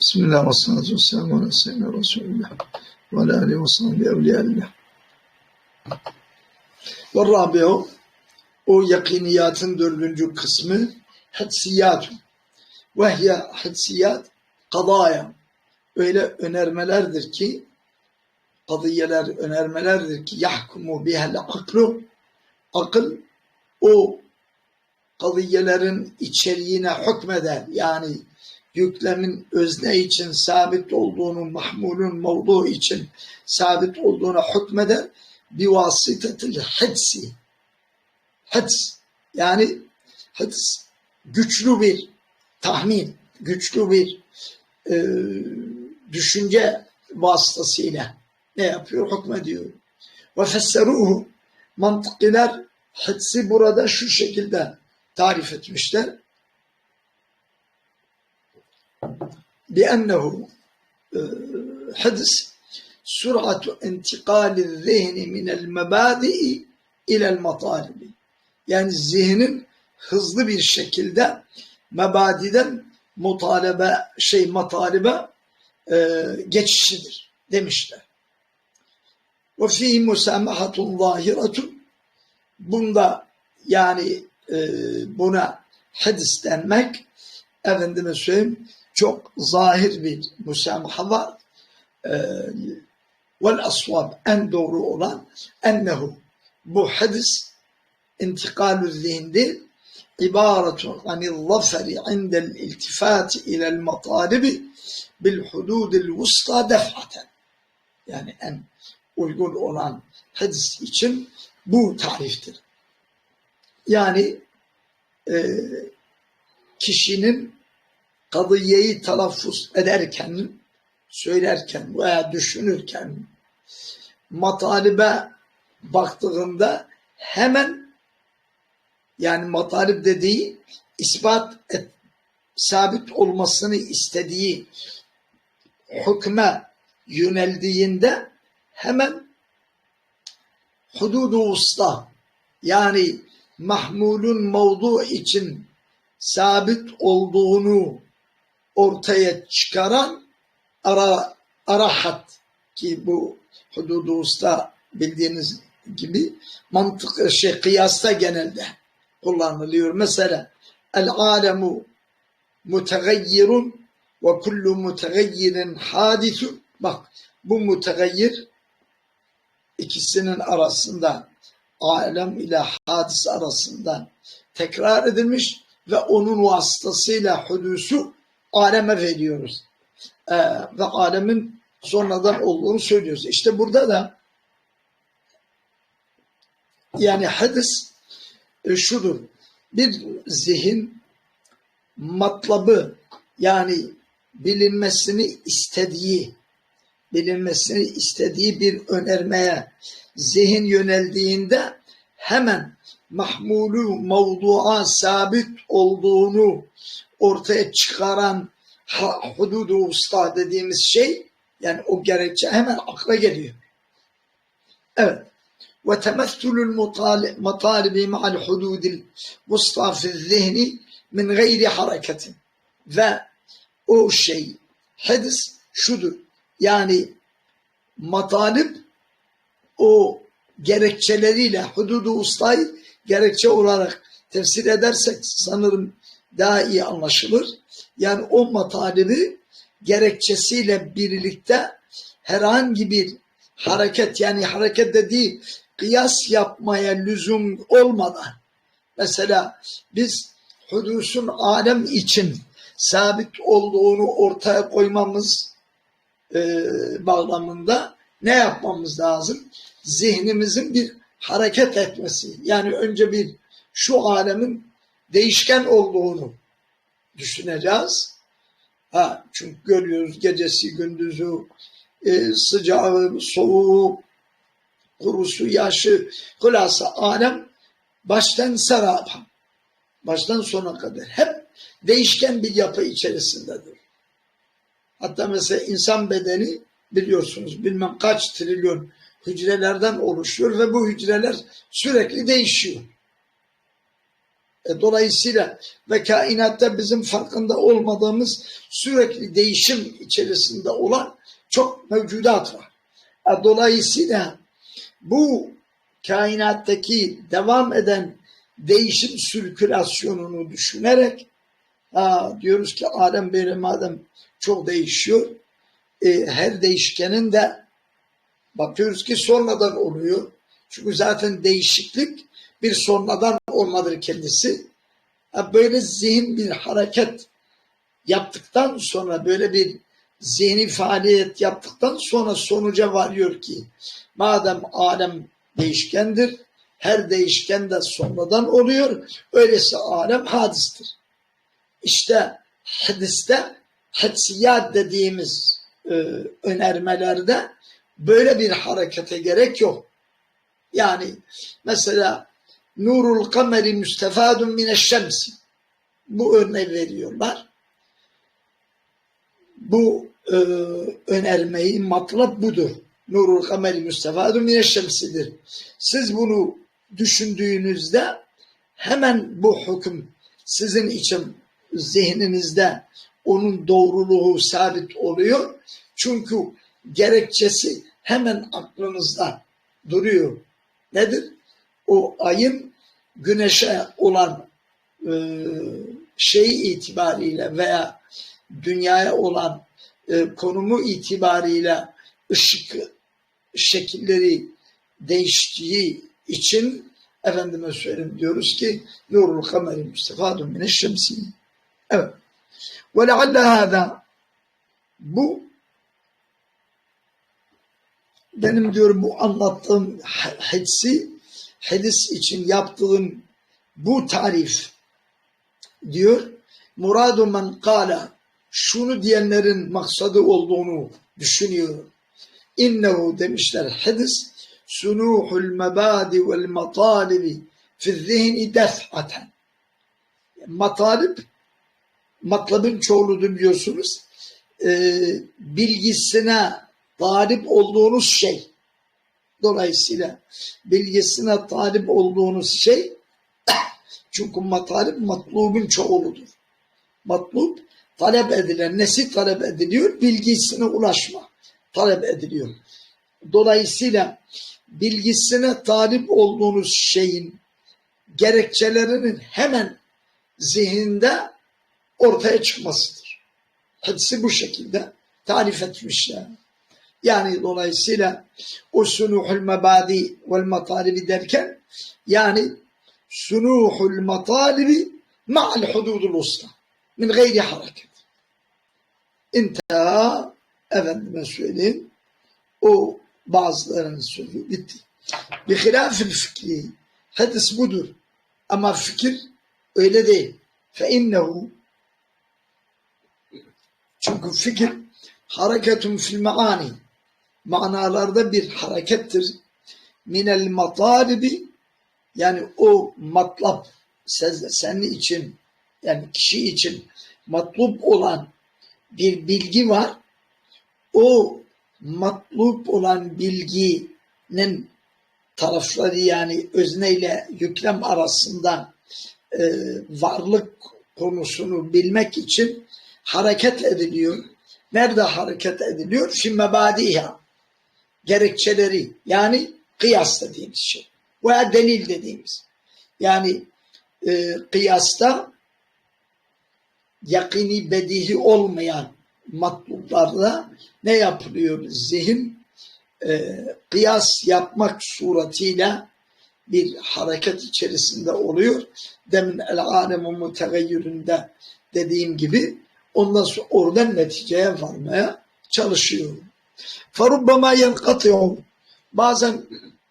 Bismillah ve salatu ve selamu ala seyyidina Resulullah ve ve. Ve o yakiniyatın dördüncü kısmı hadsiyat. Vehye hadsiyat kadaya. Öyle önermelerdir ki kadiyeler önermelerdir ki yahkumu bihel aklu akıl o kadiyelerin içeriğine hükmeder. Yani yüklemin özne için sabit olduğunu, mahmulun mevdu için sabit olduğuna hükmeder. Bir vasıtetil hidsi. Hids. Yani hids güçlü bir tahmin, güçlü bir e, düşünce vasıtasıyla ne yapıyor? Hükmediyor. Ve fesseruhu mantıkiler hidsi burada şu şekilde tarif etmişler. بأنه حدث سرعة انتقال الذهن من المبادئ إلى المطالب. Yani zihnin hızlı bir şekilde mebadiden mutalebe şey matalibe e, geçişidir demişler. Ve fi musamahatun zahiratun bunda yani e, buna hadis denmek efendime söyleyeyim çok zahir bir musamaha var. E, vel asvab en doğru olan ennehu bu hadis intikalü zihindi ibaretun anil zaferi indel iltifati ilel matalibi bil hududil vusta def'aten. Yani en uygun olan hadis için bu tariftir. Yani e, kişinin kadiyeyi telaffuz ederken, söylerken veya düşünürken matalibe baktığında hemen yani matalip dediği ispat et, sabit olmasını istediği hükme yöneldiğinde hemen hududu usta yani mahmulun mevdu için sabit olduğunu ortaya çıkaran ara, ara hat ki bu hududu usta bildiğiniz gibi mantık şey kıyasta genelde kullanılıyor. Mesela el alemu mutegayyirun ve kullu mutegayyirin hadisun bak bu mutegayyir ikisinin arasında alem ile hadis arasında tekrar edilmiş ve onun vasıtasıyla hudusu aleme veriyoruz. Ee, ve alemin sonradan olduğunu söylüyoruz. İşte burada da yani hadis e, şudur. Bir zihin matlabı yani bilinmesini istediği bilinmesini istediği bir önermeye zihin yöneldiğinde hemen mahmulu mevdua sabit olduğunu ortaya çıkaran hududu usta dediğimiz şey yani o gerekçe hemen akla geliyor. Evet. Ve temessülül matalibi ma'al hududil vusta fi zihni min gayri hareketin. Ve o şey hadis şudur. Yani matalip o gerekçeleriyle hududu ustayı gerekçe olarak tefsir edersek sanırım daha iyi anlaşılır. Yani o matalibi gerekçesiyle birlikte herhangi bir hareket yani hareket dediği kıyas yapmaya lüzum olmadan mesela biz hudusun alem için sabit olduğunu ortaya koymamız e, bağlamında ne yapmamız lazım? Zihnimizin bir hareket etmesi. Yani önce bir şu alemin değişken olduğunu düşüneceğiz. Ha, çünkü görüyoruz gecesi, gündüzü, e, sıcağı, soğuğu, kurusu, yaşı, hulasa alem baştan sarapa, baştan sona kadar hep değişken bir yapı içerisindedir. Hatta mesela insan bedeni biliyorsunuz bilmem kaç trilyon hücrelerden oluşuyor ve bu hücreler sürekli değişiyor. E, dolayısıyla ve kainatta bizim farkında olmadığımız sürekli değişim içerisinde olan çok mevcudat var. E, dolayısıyla bu kainattaki devam eden değişim sirkülasyonunu düşünerek diyoruz ki Adem böyle madem çok değişiyor e, her değişkenin de bakıyoruz ki sonradan oluyor. Çünkü zaten değişiklik bir sonradan olmadır kendisi. Böyle zihin bir hareket yaptıktan sonra böyle bir zihni faaliyet yaptıktan sonra sonuca varıyor ki madem alem değişkendir her değişken de sonradan oluyor öyleyse alem hadistir. İşte hadiste hadsiyat dediğimiz e, önermelerde böyle bir harekete gerek yok. Yani mesela nurul kameri müstefadun mineşşemsi bu örneği veriyorlar. Bu e, önermeyi matlap budur. Nurul kameri müstefadun mineşşemsidir. Siz bunu düşündüğünüzde hemen bu hüküm sizin için zihninizde onun doğruluğu sabit oluyor. Çünkü gerekçesi hemen aklınızda duruyor. Nedir? O ayın güneşe olan e, şey itibariyle veya dünyaya olan e, konumu itibariyle ışık şekilleri değiştiği için efendime söyleyeyim diyoruz ki nurul kameri müstefadun mineşşemsi. Evet. Ve lealle hâzâ bu benim diyorum bu anlattığım hadisi hadis için yaptığım bu tarif diyor muradu men kala şunu diyenlerin maksadı olduğunu düşünüyorum. İnnehu demişler hadis sunuhul mebadi vel matalibi fi zihni def'aten. Matalib matlabın çoğuludur biliyorsunuz. E, bilgisine talip olduğunuz şey. Dolayısıyla bilgisine talip olduğunuz şey çünkü matalip matlubun çoğuludur. Matlub talep edilen, nesi talep ediliyor? Bilgisine ulaşma talep ediliyor. Dolayısıyla bilgisine talip olduğunuz şeyin gerekçelerinin hemen zihinde ortaya çıkmasıdır. Hadisi bu şekilde tarif etmişler. Yani dolayısıyla o sunuhul mebadi vel matalibi derken yani sunuhul matalibi ma'al hududul usta min gayri hareket. İnteha efendime söyleyeyim o bazılarının sözü bitti. Bir hilafil fikri hadis budur. Ama fikir öyle değil. Fe innehu çünkü fikir hareketun fil maani manalarda bir harekettir. Minel matalibi yani o matlab senin için yani kişi için matlup olan bir bilgi var. O matlup olan bilginin tarafları yani özneyle yüklem arasında e, varlık konusunu bilmek için hareket ediliyor. Nerede hareket ediliyor? Fi mebadiha. Gerekçeleri yani kıyas dediğimiz şey. Veya delil dediğimiz. Yani e, kıyasta yakini bedihi olmayan matluplarda ne yapılıyor? Zihin e, kıyas yapmak suretiyle bir hareket içerisinde oluyor. Demin el-alemun mutegayyüründe dediğim gibi ondan sonra oradan neticeye varmaya çalışıyor. Farubbama yenkatıyor. Bazen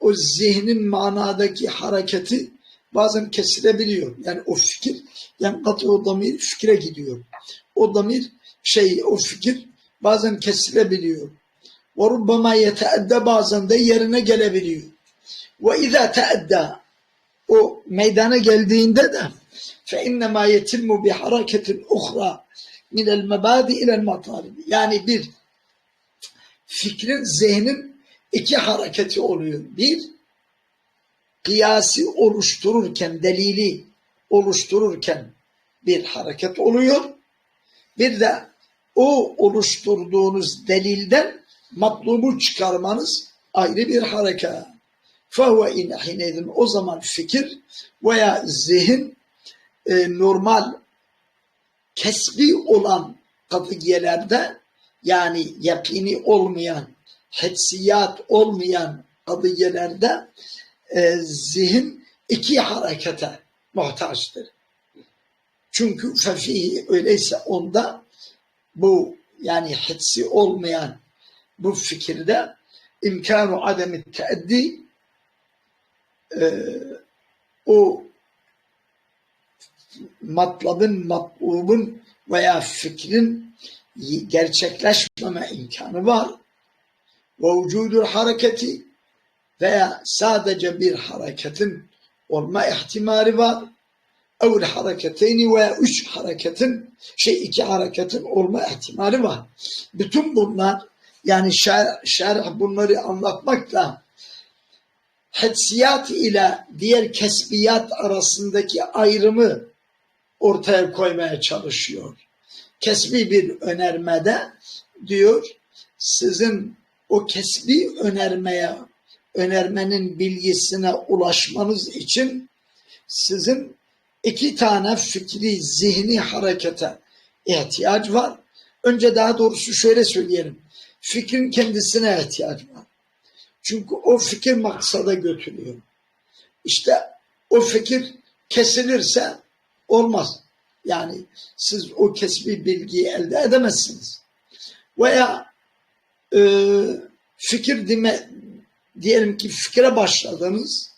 o zihnin manadaki hareketi bazen kesilebiliyor. Yani o fikir yenkatıyor damir fikre gidiyor. O damir şey o fikir bazen kesilebiliyor. Ve rubbama bazen de yerine gelebiliyor. Ve izâ teedda o meydana geldiğinde de fe innemâ yetimmu bi hareketin uhra minel mebadi ilel matalibi. Yani bir fikrin, zihnin iki hareketi oluyor. Bir, kıyası oluştururken, delili oluştururken bir hareket oluyor. Bir de o oluşturduğunuz delilden matlubu çıkarmanız ayrı bir hareket. فَهُوَ اِنْ حِنَيْذٍ O zaman fikir veya zihin e, normal kesbi olan kadıyelerde yani yakini olmayan, hetsiyat olmayan kadıyelerde e, zihin iki harekete muhtaçtır. Çünkü fefihi öyleyse onda bu yani hissi olmayan bu fikirde imkanu ademi teeddi e, o matlabın, matlubun veya fikrin gerçekleşmeme imkanı var. Ve vücudul hareketi veya sadece bir hareketin olma ihtimali var. Evl hareketeyni veya üç hareketin, şey iki hareketin olma ihtimali var. Bütün bunlar yani şer, şerh bunları anlatmakla hetsiyat ile diğer kesbiyat arasındaki ayrımı ortaya koymaya çalışıyor. Kesbi bir önermede diyor sizin o kesbi önermeye önermenin bilgisine ulaşmanız için sizin iki tane fikri zihni harekete ihtiyaç var. Önce daha doğrusu şöyle söyleyelim. Fikrin kendisine ihtiyaç var. Çünkü o fikir maksada götürüyor. İşte o fikir kesilirse olmaz. Yani siz o kesbi bilgiyi elde edemezsiniz. Veya e, fikir dime, diyelim ki fikre başladınız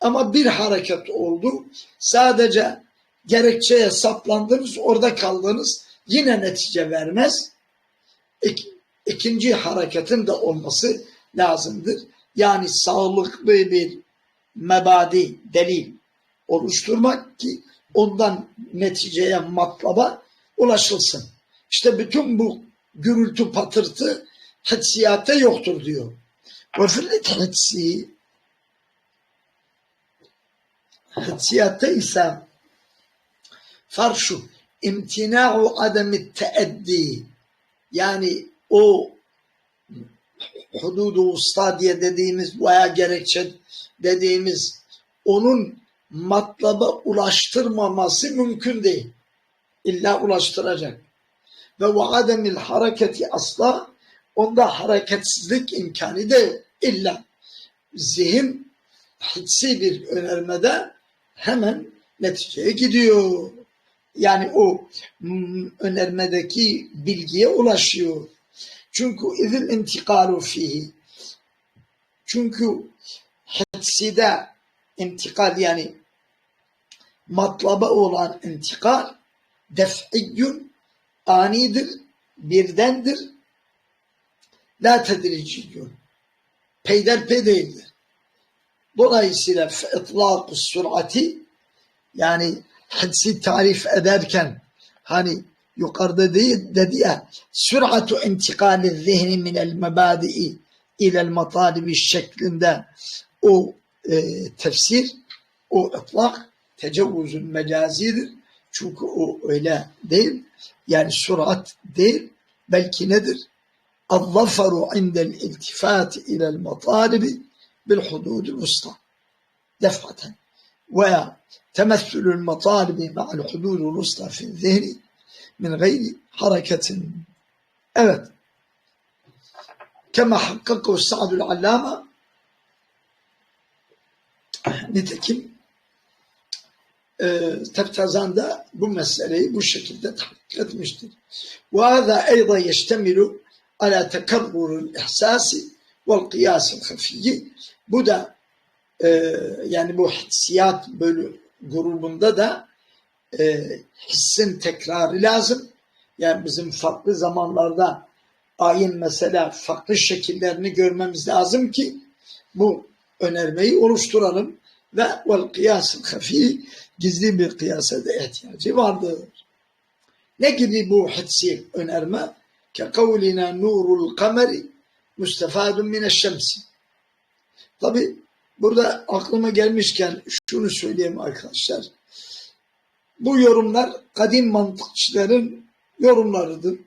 ama bir hareket oldu. Sadece gerekçeye saplandınız, orada kaldınız. Yine netice vermez. İk, ikinci hareketin de olması lazımdır. Yani sağlıklı bir mebadi, delil oluşturmak ki ondan neticeye, matlaba ulaşılsın. İşte bütün bu gürültü patırtı hissiyata yoktur diyor. Ve fil hissi hissiyatta ise farşu imtina'u ademi teeddi yani o hududu usta diye dediğimiz veya gerekçe dediğimiz onun matlaba ulaştırmaması mümkün değil. İlla ulaştıracak. Ve ve ademil hareketi asla onda hareketsizlik imkanı da illa zihin hissi bir önermede hemen neticeye gidiyor. Yani o önermedeki bilgiye ulaşıyor. Çünkü izil intikalu fihi. Çünkü hisside intikal yani matlaba olan intikal def'iyyün anidir, birdendir. La tedriciyyün. Peyderpey değildir. Dolayısıyla itlaq sürati yani hadsi tarif ederken hani yukarıda değil dedi ya süratu intikali zihni minel mebadi'i ilel matalibi şeklinde o e, tefsir o itlak tecavüzün mecazidir. Çünkü o öyle değil. Yani sürat değil. Belki nedir? الظفر عند الالتفات إلى المطالب بالحدود الوسطى دفعة وتمثل المطالب مع الحدود الوسطى في الذهن من غير حركة Evet. Kema hakkaku Sa'dul Allama nitekim e, Teftazan da bu meseleyi bu şekilde tahkik etmiştir. Eyda yeştemilu ala tekarrurul ihsasi vel kıyasıl hafiyyi. Bu da e, yani bu hissiyat bölü grubunda da e, hissin tekrarı lazım. Yani bizim farklı zamanlarda ayin mesela farklı şekillerini görmemiz lazım ki bu önermeyi oluşturalım ve vel kıyasın hafi gizli bir kıyasa da ihtiyacı vardır. Ne gibi bu hissi önerme? Ke kavlina nurul kameri müstefadun mineşşemsi. Tabi burada aklıma gelmişken şunu söyleyeyim arkadaşlar. Bu yorumlar kadim mantıkçıların yorumlarıdır.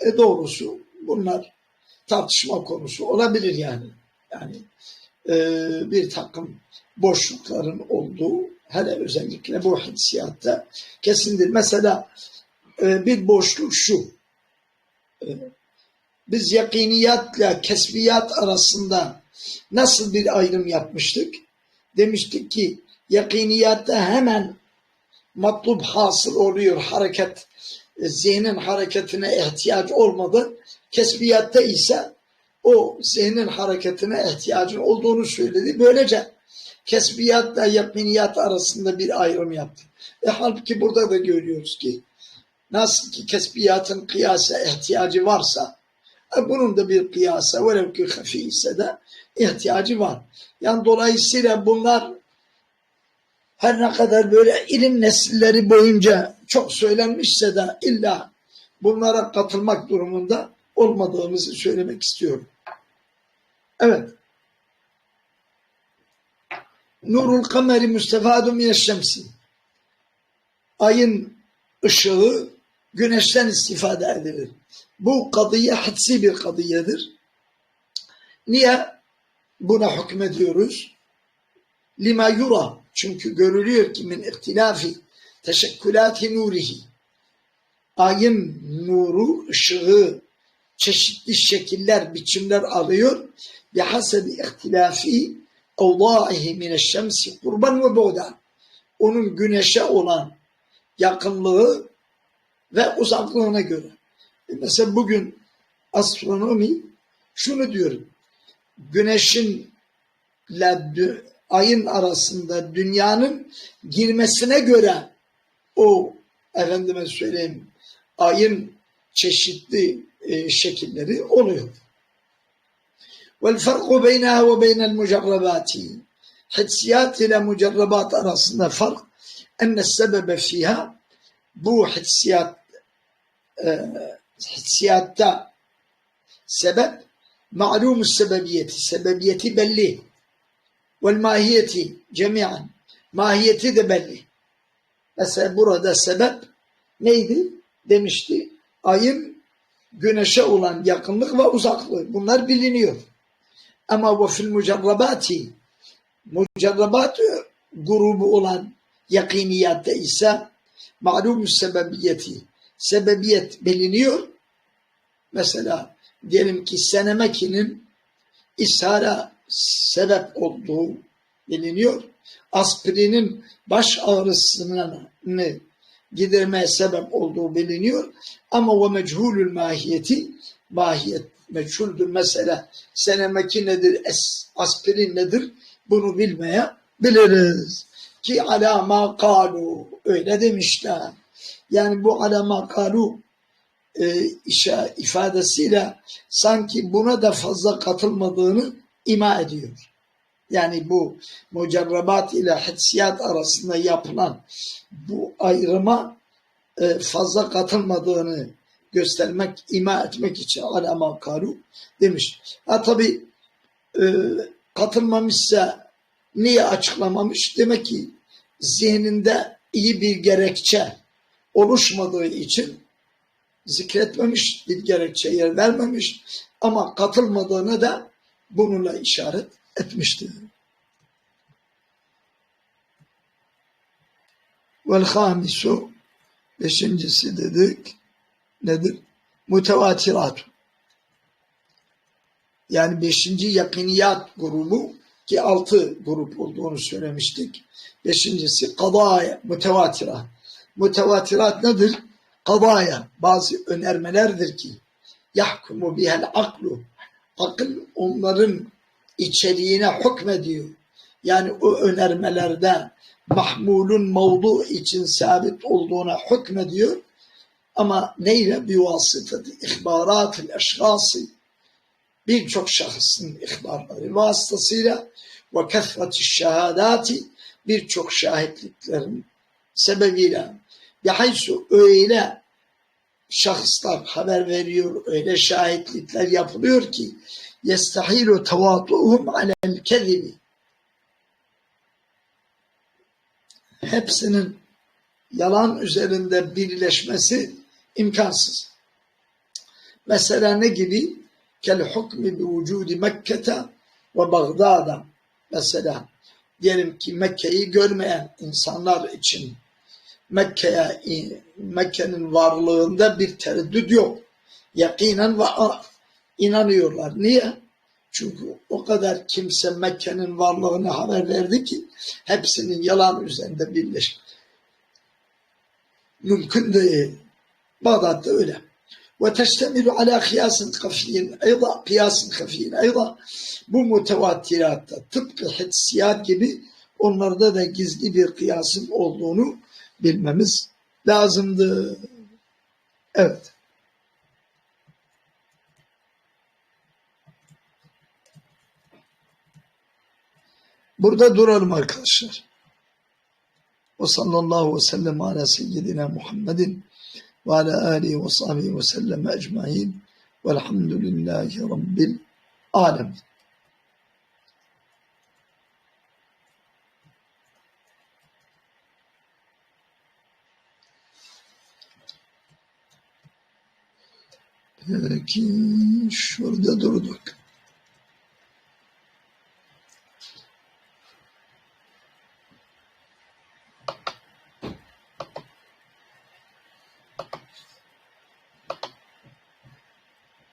E doğrusu bunlar tartışma konusu olabilir yani. Yani bir takım boşlukların olduğu hele özellikle bu hissiyatta kesindir. Mesela e, bir boşluk şu. E, biz yakiniyatla kesbiyat arasında nasıl bir ayrım yapmıştık? Demiştik ki yakiniyatta hemen matlub hasıl oluyor hareket, e, zihnin hareketine ihtiyaç olmadı. Kesbiyatta ise o zihnin hareketine ihtiyacın olduğunu söyledi. Böylece kesbiyatla yakiniyat arasında bir ayrım yaptı. E, halbuki burada da görüyoruz ki nasıl ki kesbiyatın kıyasa ihtiyacı varsa e, bunun da bir kıyasa velev ki hafi ise de ihtiyacı var. Yani dolayısıyla bunlar her ne kadar böyle ilim nesilleri boyunca çok söylenmişse de illa bunlara katılmak durumunda olmadığımızı söylemek istiyorum. Evet. Nurul kameri müstefadu mineşşemsi. Ayın ışığı güneşten istifade edilir. Bu kadıya hadsi bir kadiyedir. Niye buna hükmediyoruz? Lima yura. Çünkü görülüyor ki min ihtilafi teşekkülati nurihi. Ayın nuru, ışığı çeşitli şekiller, biçimler alıyor. Bihasebi ihtilafi evdâihi mineşşemsi kurban ve buğda. Onun güneşe olan yakınlığı ve uzaklığına göre. E mesela bugün astronomi şunu diyor. Güneşin ayın arasında dünyanın girmesine göre o efendime söyleyeyim ayın çeşitli e, şekilleri oluyor. Vel farku beyneha ve beynel mucarrabati hissiyat ile mucarrabat arasında fark enne sebebe fiha bu hissiyat e, hissiyatta sebep ma'lumu sebebiyeti sebebiyeti belli vel mahiyeti cemiyen mahiyeti de belli. Mesela burada sebep neydi? Demişti. Ayın güneşe olan yakınlık ve uzaklığı. Bunlar biliniyor. Ama ve fil mucarrabati mucarrabat grubu olan yakiniyatta ise malum sebebiyeti sebebiyet biliniyor. Mesela diyelim ki Senemeki'nin ishara sebep olduğu biliniyor. Aspirinin baş ağrısını gidermeye sebep olduğu biliniyor. Ama o mechulül mahiyeti mahiyet meçhuldür. Mesela senemeki nedir, es, aspirin nedir bunu bilmeye biliriz. Ki alama kalu öyle demişler. Yani bu alama kalu e, işe, ifadesiyle sanki buna da fazla katılmadığını ima ediyor. Yani bu mucarrabat ile hissiyat arasında yapılan bu ayrıma e, fazla katılmadığını göstermek, ima etmek için alama kalu demiş. Ha tabi e, katılmamışsa niye açıklamamış? Demek ki zihninde iyi bir gerekçe oluşmadığı için zikretmemiş, bir gerekçe yer vermemiş ama katılmadığını da bununla işaret etmiştir. Vel hamisu beşincisi dedik nedir? Mutevatirat. Yani beşinci yakiniyat grubu ki altı grup olduğunu söylemiştik. Beşincisi kadaya, mutevatirat. Mutevatirat nedir? Kadaya, bazı önermelerdir ki yahkumu bihel aklu. Akıl onların içeriğine hükmediyor. Yani o önermelerde mahmulun mevdu için sabit olduğuna hükmediyor. Ama neyle? Bir vasıtatı ihbarat-ı eşgası birçok şahısın ihbarları vasıtasıyla ve kethret-i şehadati birçok şahitliklerin sebebiyle. Bihaysu öyle şahıslar haber veriyor, öyle şahitlikler yapılıyor ki yestahilu tevatuhum alel kezibi. Hepsinin yalan üzerinde birleşmesi imkansız. Mesela ne gibi? Kel hukmi bi vücudi Mekke'te ve Bağdad'a. Mesela diyelim ki Mekke'yi görmeyen insanlar için Mekke'ye Mekke'nin varlığında bir tereddüt yok. Yakinen ve inanıyorlar. Niye? Çünkü o kadar kimse Mekke'nin varlığını haber verdi ki hepsinin yalan üzerinde birleş. Mümkün değil. Bağdat'ta öyle. Ve teştemilu ala kıyasın kafiyin ayda kıyasın kafiyin ayda bu mutevatiratta tıpkı hissiyat gibi onlarda da gizli bir kıyasın olduğunu bilmemiz lazımdı. Evet. Burada duralım arkadaşlar. Ve sallallahu ve sellem ala seyyidina Muhammedin ve ala alihi ve sahbihi ve sellem ecmain velhamdülillahi rabbil alemin. Peki şurada durduk.